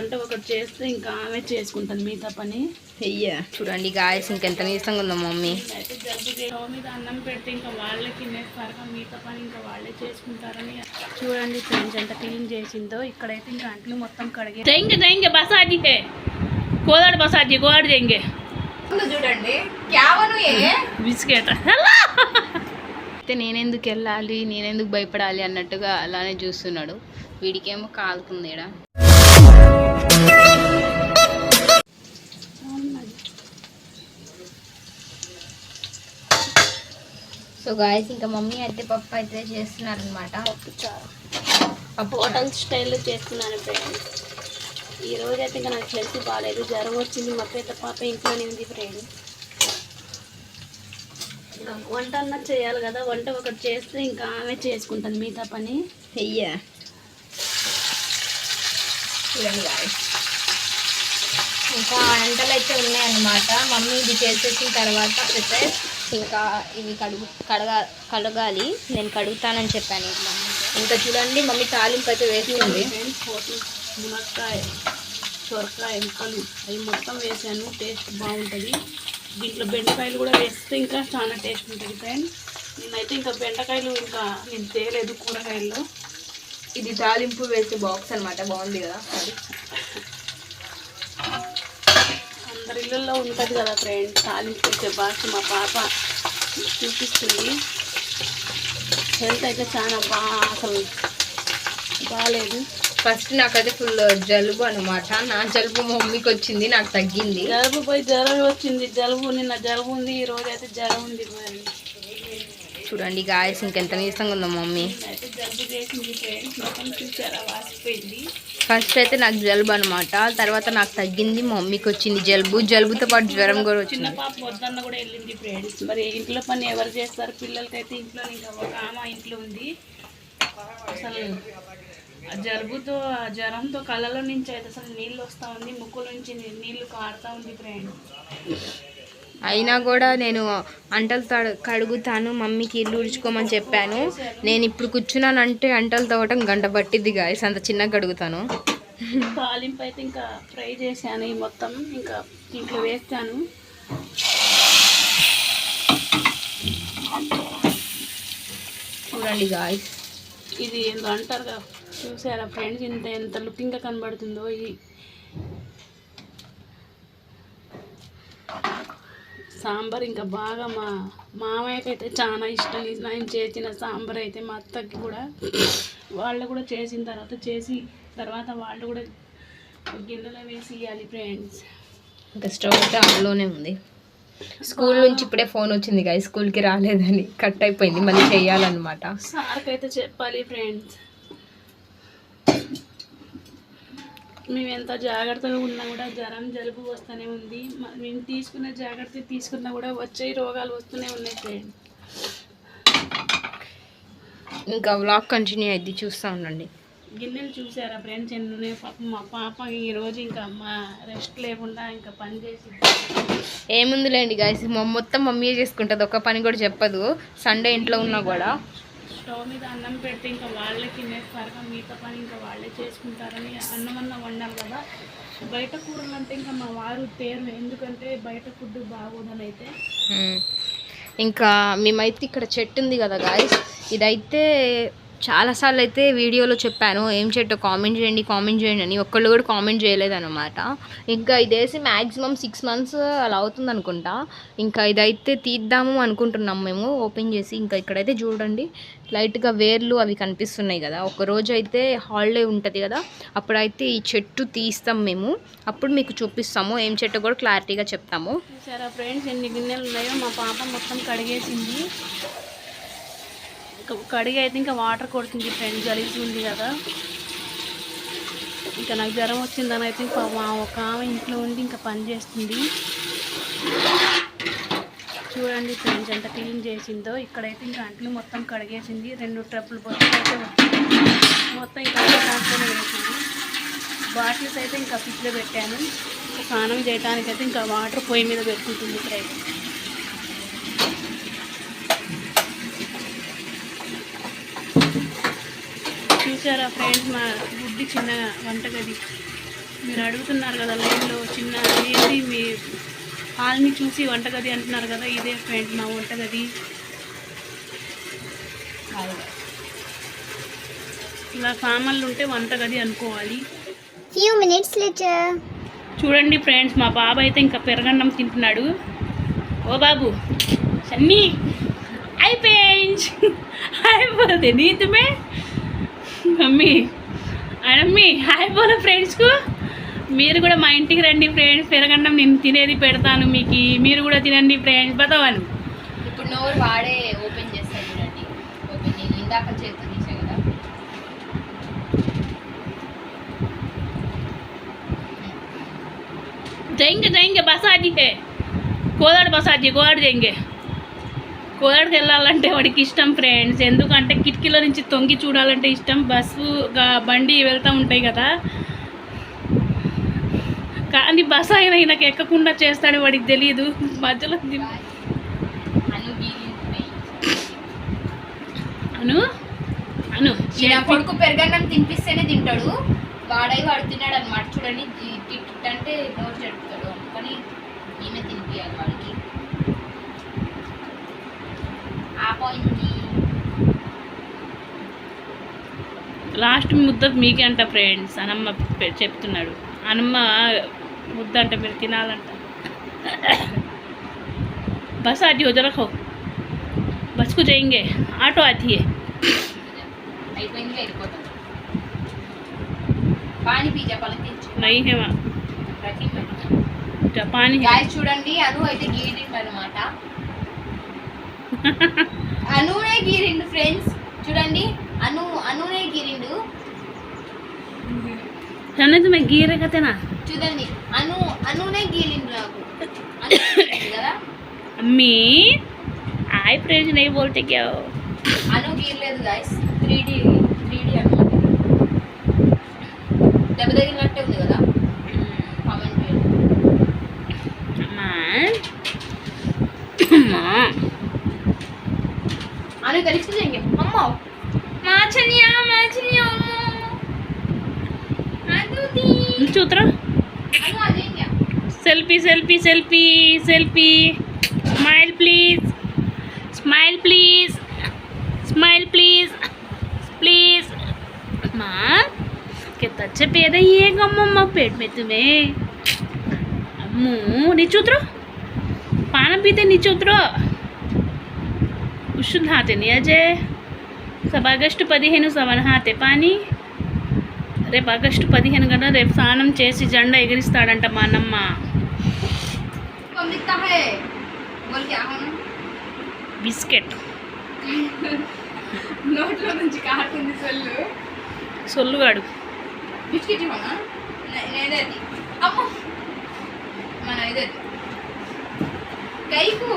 వంట ఒకటి చేస్తే ఇంకా ఆమె చేసుకుంటుంది మిగతా పని. అయ్యా చూడండి గాయస్ ఇంకెంత నీరసంగా ఉందో మమ్మీ. అయితే మీద అన్నం పెడితే ఇంకా వాళ్ళే తినేస్తారు మిగతా పని ఇంకా వాళ్ళే చేసుకుంటారని. చూడండి ఫ్రెండ్స్ ఎంత క్లీన్ చేసిందో. ఇక్కడైతే ఇంకా అంట్లు మొత్తం కడిగే జైంగే జైంగే బసాజీ హే కోదాడు బసాజీ కోదాడు జైంగే చూడండి. క్యావను బిస్కెట్. అయితే నేనెందుకు వెళ్ళాలి నేనెందుకు భయపడాలి అన్నట్టుగా అలానే చూస్తున్నాడు. వీడికేమో కాలుతుంది ఈడ. సో గాయస్ ఇంకా మమ్మీ అయితే పప్పు అయితే చేస్తున్నారు అనమాట హోటల్ స్టైల్లో చేస్తున్నాను ఫ్రెండ్స్ ఈ రోజు అయితే ఇంకా నాకు హెల్త్ బాగాలేదు జ్వరం వచ్చింది. మా పెద్ద పాప ఇంట్లోనే ఉంది ఫ్రెండ్ వంట అన్నా చేయాలి కదా. వంట ఒకటి చేస్తే ఇంకా ఆమె చేసుకుంటుంది మిగతా పని. చూడండి గాయస్ ఇంకా వంటలు అయితే ఉన్నాయన్నమాట. మమ్మీ ఇది చేసేసిన తర్వాత ప్రిపేర్ ఇంకా ఇవి కడుగు కడగా కడగాలి. నేను కడుగుతానని చెప్పాను ఇంకా చూడండి మమ్మీ తాలింపు అయితే వేస్తుంది మునక్కాయ సొరకాయ ముక్కలు అవి మొత్తం వేసాను. టేస్ట్ బాగుంటుంది. దీంట్లో బెండకాయలు కూడా వేస్తే ఇంకా చాలా టేస్ట్ ఉంటుంది ఫ్రెండ్స్ నేనైతే ఇంకా బెండకాయలు ఇంకా నేను తేలేదు కూరగాయల్లో. ఇది తాలింపు వేసే బాక్స్ అన్నమాట. బాగుంది కదా? అందరి ఇళ్ళల్లో ఉంటుంది కదా ఫ్రెండ్స్ తాలింపు వచ్చే బాక్స్ మా పాప చూపిస్తుంది. హెల్త్ అయితే చాలా బాగా అసలు బాగాలేదు ఫస్ట్ నాకైతే ఫుల్ జలుబు అనమాట నా జలుబు మమ్మీకి వచ్చింది నాకు తగ్గింది. జలుబు పోయి జ్వరం వచ్చింది. జలుబు నిన్న జలుబు ఉంది ఈ రోజు అయితే జ్వరం ఉంది మరి చూడండి గాయస్ ఇంకెంత నీరసంగా ఉందో మమ్మీ. అయితే జలుబు చేసింది ఫ్రెండ్స్ ఫస్ట్ అయితే నాకు జలుబు అనమాట తర్వాత నాకు తగ్గింది మమ్మీకి వచ్చింది జలుబు. జలుబుతో పాటు జ్వరం కూడా వచ్చింది. పాప వద్దన్న కూడా వెళ్ళింది ఫ్రెండ్స్ మరి ఇంట్లో పని ఎవరు చేస్తారు? పిల్లలకైతే ఇంట్లో ఇంకా ఒక ఆమె ఇంట్లో ఉంది. అసలు జలుబుతో జ్వరంతో కళ్ళలో నుంచి అయితే అసలు నీళ్ళు వస్తూ ఉంది ముక్కు నుంచి నీళ్ళు కారుతా ఉంది ఫ్రెండ్స్ అయినా కూడా నేను అంటలు తడ కడుగుతాను మమ్మీకి ఇల్లు ఉడుచుకోమని చెప్పాను. నేను ఇప్పుడు కూర్చున్నానంటే అంటలు తవ్వటం గంట పట్టిద్ది గాయస్ అంత చిన్నగా కడుగుతాను. తాలింపు అయితే ఇంకా ఫ్రై చేశాను ఈ మొత్తం ఇంకా ఇంట్లో వేస్తాను. చూడండి గాయస్ ఇది ఏందో అంటారు కదా చూసారా ఫ్రెండ్స్ ఇంత ఎంత లుకింగ్గా కనబడుతుందో ఈ సాంబార్ ఇంకా బాగా మా మామయ్యకి అయితే చాలా ఇష్టం నేను చేసిన సాంబార్ అయితే మా అత్తకి కూడా వాళ్ళు కూడా చేసిన తర్వాత చేసి తర్వాత వాళ్ళు కూడా గిన్నెలో వేసి ఇవ్వాలి ఫ్రెండ్స్. ఇంకా స్టవ్ అయితే ఆన్లోనే ఉంది. స్కూల్ నుంచి ఇప్పుడే ఫోన్ వచ్చింది గాయ స్కూల్కి రాలేదని కట్ అయిపోయింది మళ్ళీ చేయాలన్నమాట. సార్కి అయితే చెప్పాలి ఫ్రెండ్స్. మేము ఎంత జాగ్రత్తగా ఉన్నా కూడా జ్వరం జలుబు వస్తూనే ఉంది. మేము తీసుకున్న జాగ్రత్త తీసుకున్నా కూడా వచ్చే రోగాలు వస్తూనే ఉన్నాయి ఫ్రెండ్స్ ఇంకా వ్లాగ్ కంటిన్యూ అయింది చూస్తూ ఉండండి. గిన్నెలు చూసారా ఫ్రెండ్స్ ఎన్ని ఉన్నాయి పాపం మా పాప ఈరోజు ఇంకా మా రెస్ట్ లేకుండా ఇంకా పని చేసి ఏముందిలేండి గాయస్ మొత్తం మమ్మీ చేసుకుంటుంది. ఒక్క పని కూడా చెప్పదు. సండే ఇంట్లో ఉన్నా కూడా. స్టవ్ మీద అన్నం పెడితే ఇంకా వాళ్ళే తినేస్తారు కదా, మిగతా పని ఇంకా వాళ్ళే చేసుకుంటారని అన్నం అన్న వండాలి కదా. బయట కూరలు అంటే ఇంకా మా వారు తేరు ఎందుకంటే బయట ఫుడ్ బాగోదని అయితే. ఇంకా మేమైతే ఇక్కడ చెట్టు ఉంది కదా గాయస్ ఇదైతే చాలాసార్లు అయితే వీడియోలో చెప్పాను ఏం చెట్టు కామెంట్ చేయండి కామెంట్ చేయండి అని. ఒక్కళ్ళు కూడా కామెంట్ చేయలేదన్నమాట. ఇంకా ఇదేసి మ్యాక్సిమం సిక్స్ మంత్స్ అలా అవుతుంది అనుకుంటా. ఇంకా ఇదైతే తీద్దాము అనుకుంటున్నాం మేము. ఓపెన్ చేసి ఇంకా ఇక్కడైతే చూడండి. లైట్గా వేర్లు అవి కనిపిస్తున్నాయి కదా. ఒక రోజు అయితే హాలిడే ఉంటుంది కదా. అప్పుడైతే ఈ చెట్టు తీస్తాం మేము. అప్పుడు మీకు చూపిస్తాము. ఏం చెట్టు కూడా క్లారిటీగా చెప్తాము. సరే ఫ్రెండ్స్ ఎన్ని గిన్నెలు ఉన్నాయో మా పాప మొత్తం కడిగేసింది. కడిగి అయితే ఇంకా వాటర్ కొడుతుంది ఫ్రెండ్స్ గలీజ్ ఉంది కదా. ఇంకా నాకు జ్వరం వచ్చిందని అయితే ఇంకా మా ఒక ఆమె ఇంట్లో ఉండి ఇంకా పని చేస్తుంది. చూడండి ఫ్రెండ్స్ ఎంత క్లీన్ చేసిందో. ఇక్కడైతే ఇంకా అంట్లు మొత్తం కడిగేసింది. రెండు ట్రప్పులు బొత్తులు అయితే మొత్తం ఇంకా దాంట్లోనే వేసింది బాటిల్స్ అయితే ఇంకా ఫ్రిడ్జ్లో పెట్టాను. స్నానం చేయడానికి అయితే ఇంకా వాటర్ పొయ్యి మీద పెట్టుకుంటుంది ఇక్కడైతే చూసారా ఫ్రెండ్స్? మా బుడ్డి చిన్న వంటగది. మీరు అడుగుతున్నారు కదా లైన్లో చిన్న ఏంటి మీ హాల్ని చూసి వంటగది అంటున్నారు కదా ఇదే ఫ్రెండ్ మా వంటగది. ఇలా సామాన్లు ఉంటే వంటగది అనుకోవాలి. Minutes later. చూడండి ఫ్రెండ్స్ మా బాబు అయితే ఇంకా పెరగన్నం తింటున్నాడు. ఓ బాబు సన్నీ అయిపోయింది. అయిపోతే నీతుమే. మమ్మీ. అడమ్మి హాయ్ బోలు ఫ్రెండ్స్కు మీరు కూడా మా ఇంటికి రండి ఫ్రెండ్స్ పెరగండం నేను తినేది పెడతాను మీకు. మీరు కూడా తినండి ఫ్రెండ్స్ బతవాను. ఇప్పుడు నోరు వాడే ఓపెన్ చేస్తాను చూడండి. ఓపెన్ నేను ఇందాక చేత తీసా కదా. జైంగే బసాజీ కోదాడు బసాజీ కోదాడు జైంగే. కోదాడికి వెళ్ళాలంటే వాడికి ఇష్టం ఫ్రెండ్స్ ఎందుకంటే కిటికీలో నుంచి తొంగి చూడాలంటే ఇష్టం. బస్సు బండి వెళ్తూ ఉంటాయి కదా. కానీ బస్ అయినా ఈయనకి ఎక్కకుండా చేస్తాడు వాడికి తెలియదు మధ్యలో అను? అను కొడుకు పెరగన్నం తినిపిస్తేనే తింటాడు. వాడై వాడు తిన్నాడు అనమాట చూడండి అంటే నోరు జరుపుతాడు కానీ ఈమె తినిపించాలి వాడికి లాస్ట్ ముద్ద అంట ఫ్రెండ్స్ అనమ్మ చెప్తున్నాడు. అనమ్మ ముద్ద అంటే మీరు తినాలంట. బస్ అది వదలకో. బస్కు చేయింగే. ఆటో అది చూడండి అను అయితే గీడింగ్ అనమాట అనునే గీరిండు ఫ్రెండ్స్ చూడండి అను అనునే గీరిండు. నన్ను మేము గీరే కథనా చూడండి అను అనునే గీరిండు నాకు. కదా అమ్మి ఆయ ఫ్రెండ్స్ నేను బోల్తే అను గీరలేదు guys three D three D అను దెబ్బ తగిలినట్టే ఉంది కదా? కామెంట్ అమ్మా అమ్మా. आने करीब से जाएँगे मम्मा माछनिया माछनिया selfie selfie selfie selfie. Smile please. Smile please. Smile please. Please. माँ कितना अच्छे पेड़ है ये पेट में तुम्हें। मुँह नीचे उतरो। पानी पीते नीचे उतरो। ఉషుద్హాతని అజయ్ సబ్ ఆగస్టు పదిహేను సవనహాతే పానీ రేపు ఆగస్టు పదిహేను కదా రేపు స్నానం చేసి జెండా ఎగిరిస్తాడంట మా అన్నమ్మ బిస్కెట్ నోట్లో నుంచి కారుతుంది సొల్లు సొల్లుగాడు బిస్కెట్ మన ఇదే కైకు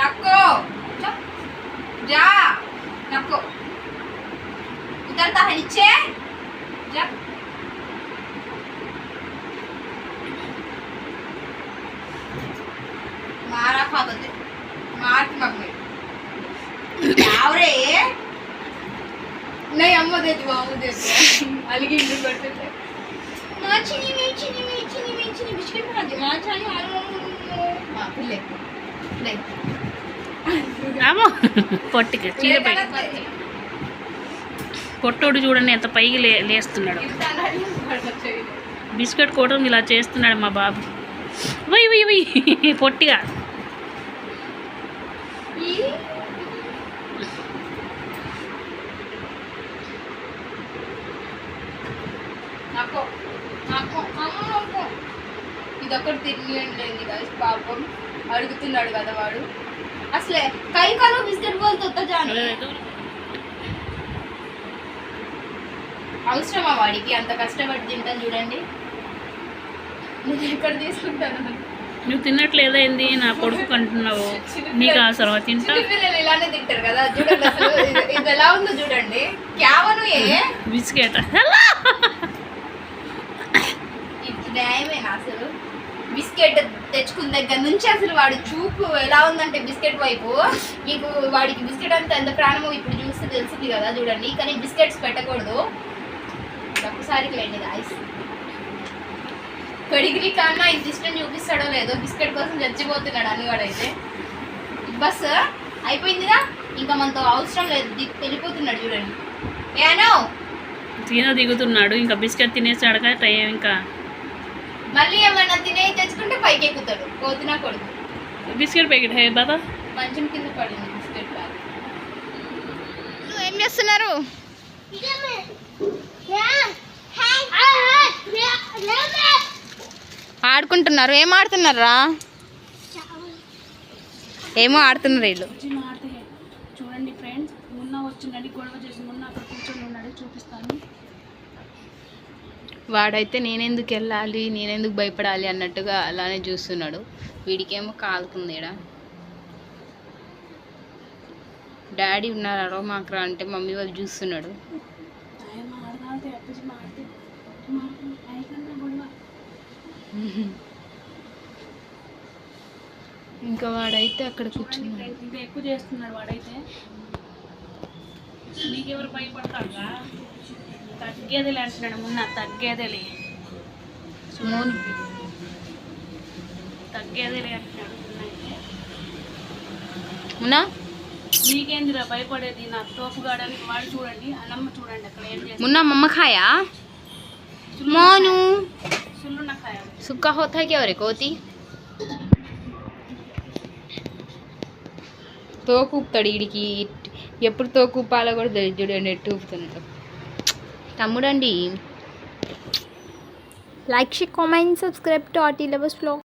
नको जा। नको उतरता है नीचे। जा। मारा खा दो। मार की मम्मी क्या रे। नहीं, अम्मा दे दो, अम्मा दे दो। अलग ही करते थे। माचिनी मेचिनी मेचिनी मेचिनी बिस्किट बना दे। माचानी आलू। माँ, ले ले। రామో పొట్టికి చీర పై. పొట్టోడు చూడండి ఎంత పైకి లే లేస్తున్నాడు. బిస్కెట్ కోటం ఇలా చేస్తున్నాడు మా బాబు. Why why why. పొట్టిగా. నాకు నాకు ఇదొకటి పాపం. అడుగుతున్నాడు కదా వాడు. అసలే కై కాలో బిస్కెట్ బోల్తో జాను. అవసరమా వాడికి? అంత కష్టపడి తింటాను చూడండి. నేను ఎక్కడ తీసుకుంటాను? నువ్వు తిన్నట్లేదా ఏంది నా కొడుకు అంటున్నావు. నీకు అవసరం తింటా? చిన్నపిల్లలు ఇలానే తింటారు కదా చూడండి అసలు ఇది- ఇది ఎలా ఉందో చూడండి. క్యావను ఏ? బిస్కెట్. ఇది న్యాయమేనా అసలు? బిస్కెట్ తెచ్చుకున్న దగ్గర నుంచి అసలు వాడు చూపు ఎలా ఉందంటే బిస్కెట్ వైపు. మీకు వాడికి బిస్కెట్ అంత ఎంత ప్రాణమో ఇప్పుడు చూస్తే తెలిసింది కదా చూడండి. కానీ బిస్కెట్స్ పెట్టకూడదు. ఒక్కసారికి లేండి ఐస్ పెడిగిరి కన్నా ఇంత ఇష్టం చూపిస్తాడో లేదో బిస్కెట్ కోసం చచ్చిపోతున్నాడు అని వాడైతే బస్ అయిపోయిందిగా? ఇంకా మనతో అవసరం లేదు. వెళ్ళిపోతున్నాడు చూడండి. ఏనో తిన దిగుతున్నాడు. ఇంకా బిస్కెట్ తినేసాడుగా టైం ఇంకా. మళ్ళీ ఏమన్నా తినే తెచ్చుకుంటే పైకి ఎక్కుతాడు. పోతున్నా కొడుకు. బిస్కెట్ ప్యాకెట్ హే బాబా. మంచం కింద పడింది బిస్కెట్ బ్యాగ్ ఏం చేస్తున్నారు? ఆడుకుంటున్నారు. ఏం ఆడుతున్నారా ఏమో ఆడుతున్నారు వీళ్ళు. చూడండి ఫ్రెండ్స్ మున్న వచ్చిండండి గొడవ చేసి మున్న అక్కడ కూర్చొని ఉన్నాడు చూపిస్తాను. వాడైతే నేనెందుకు వెళ్ళాలి నేనెందుకు భయపడాలి అన్నట్టుగా అలానే చూస్తున్నాడు. వీడికేమో కాలుతుంది ఈడ. డాడీ ఉన్నారు మాకు రా అంటే మమ్మీ వాళ్ళు చూస్తున్నాడు. ఇంకా వాడైతే అక్కడ కూర్చున్నాడు. ఇంకా ఎక్కువ చేస్తున్నాడు వాడైతే. నీకెవరు భయపడతాడుగా తగ్గేదిలే అంటున్నాడు మున్న తగ్గేదేలే మోని తగ్గేదేలే అంటున్నాడు మున్న నీకేందిరా భయపడేది? నా తోపుగాడని వాడు చూడండి అన్నమ్మ చూడండి అక్కడ ఏం చేస్తుంది. మున్నా మమ్మకాయా మోను? సుక్కా హోతా క్యా రే కోతి? తోకూపుతాడు వీడికి ఎప్పుడు తోకూపాలో కూడా తెలియదు చూడండి ఎట్టు ఊపుతున్నాడు తమ్ముడండి. Like share comment subscribe to RT లెవెస్ ఫ్లో